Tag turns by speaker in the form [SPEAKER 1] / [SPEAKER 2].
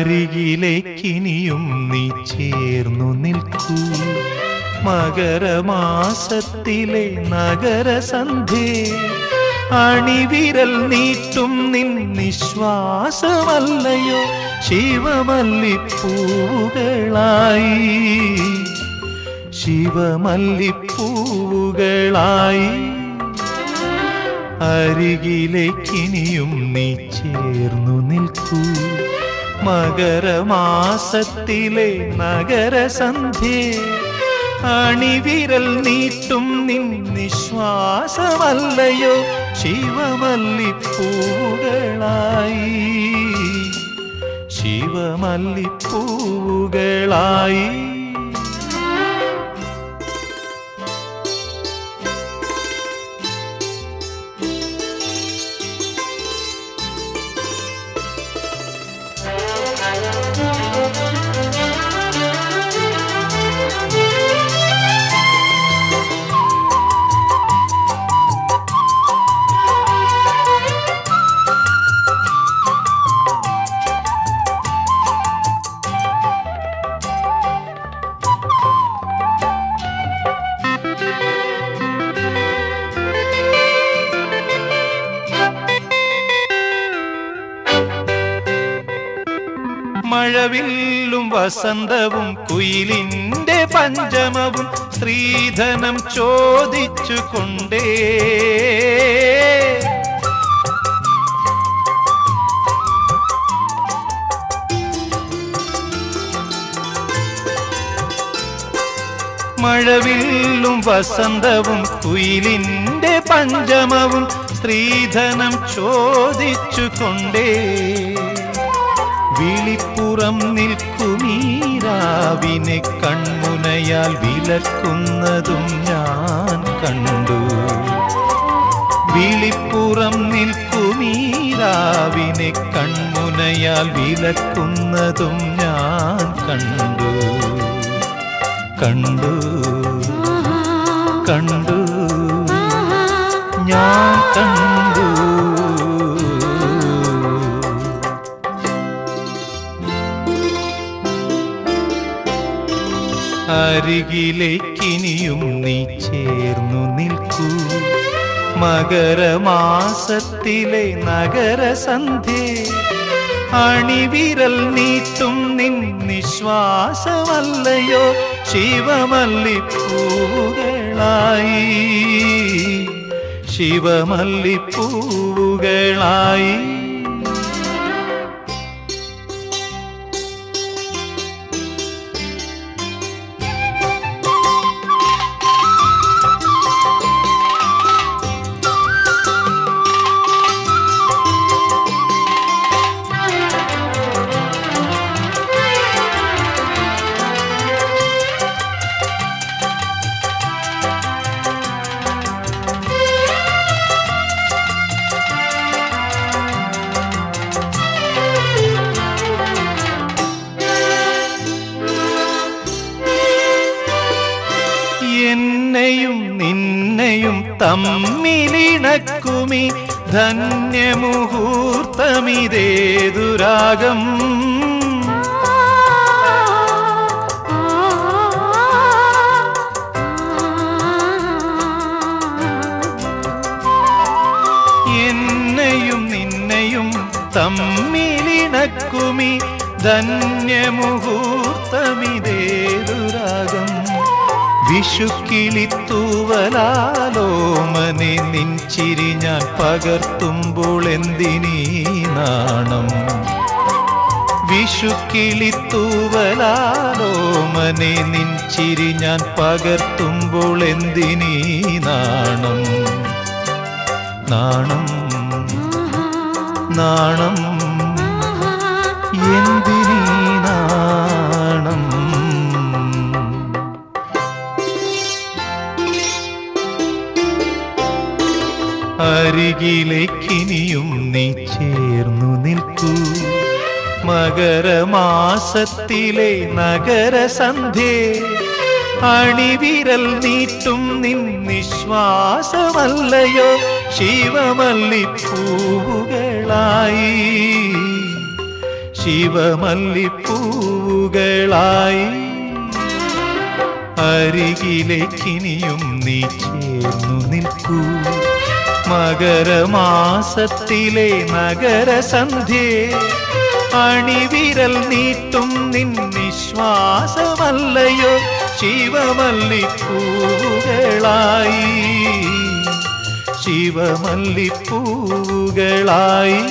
[SPEAKER 1] അരികിലേക്കിനിയും നീ ചേർന്നു നിൽക്കൂ. മകരമാസത്തിലെ നഗരസന്ധി അണിവിരൽ നീട്ടും നിൻ നിശ്വാസമല്ലയോ ശിവമല്ലിപ്പൂവുകളായി. ശിവമല്ലിപ്പൂവുകളായി. അരികിലേക്കിനിയും നീ ചേർന്നു നിൽക്കൂ. മകരമാസത്തിലെ നഗരസന്ധി. അണിവിരൽ നീട്ടും നിൻ നിശ്വാസമല്ലയോ ശിവമല്ലിപ്പൂകളായി ശിവമല്ലിപ്പൂകളായി മഴവില്ലും വസന്തവും കുയിലിന്റെ പഞ്ചമവും സ്ത്രീധനം ചോദിച്ചു കൊണ്ടേ. മഴവില്ലും വസന്തവും കുയിലിന്റെ പഞ്ചമവും സ്ത്രീധനം ചോദിച്ചു കൊണ്ടേ. വിളിപ്പുറം നിൽക്കുമീരാവിനെ കൺമുനയാൽ വിലക്കുന്നതും ഞാൻ കണ്ടു. വിളിപ്പുറം നിൽക്കുമീരാവിനെ കൺമുനയാൽ വിലക്കുന്നതും ഞാൻ കണ്ടു. കണ്ടു. കണ്ടു. ഞാൻ അരികിലേക്കിനിയും നീ ചേർന്നു നിൽക്കൂ. മകരമാസത്തിലെ നഗരസന്ധി അണിവിരൽ നീട്ടും നിൻ നിശ്വാസമല്ലയോ ശിവമല്ലിപ്പൂകളായി ശിവമല്ലിപ്പൂകളായി തമ്മിലിണക്കുമി ധന്യമുഹൂർത്തമിതേതുരാഗം എന്നെയും നിന്നെയും തമ്മിലിണക്കുമി ധന്യമുഹൂർത്തമിതേതുരാഗം വിഷുക്കിളിത്തൂവലാലോമനെ നിൻചിരി ഞാൻ പകർത്തുമ്പോൾ എന്തിനീ നാണം? വിഷുക്കിളിത്തൂവലാലോമനെ നിൻചിരി ഞാൻ പകർത്തുമ്പോൾ എന്തിനീ നാണം? നാണം. നാണം. എന്തിനീ അരികിലേക്കിനിയും നീ ചേർന്നു നിൽക്കൂ. മകരമാസത്തിലെ നഗരസന്ധ്യേ അണിവിരൽ നീട്ടും നിൻ നിശ്വാസമല്ലയോ ശിവമല്ലിപ്പൂവുകളായി. ശിവമല്ലിപ്പൂവുകളായി. അരികിലേക്കിനിയും നീ ചേർന്നു നിൽക്കൂ. മകരമാസത്തിലെ നഗരസന്ധ്യേ അണിവിരൽ നീട്ടും നിൻ നിശ്വാസമല്ലയോ ശിവമല്ലിപ്പൂവുകളായി. ശിവമല്ലിപ്പൂവുകളായി.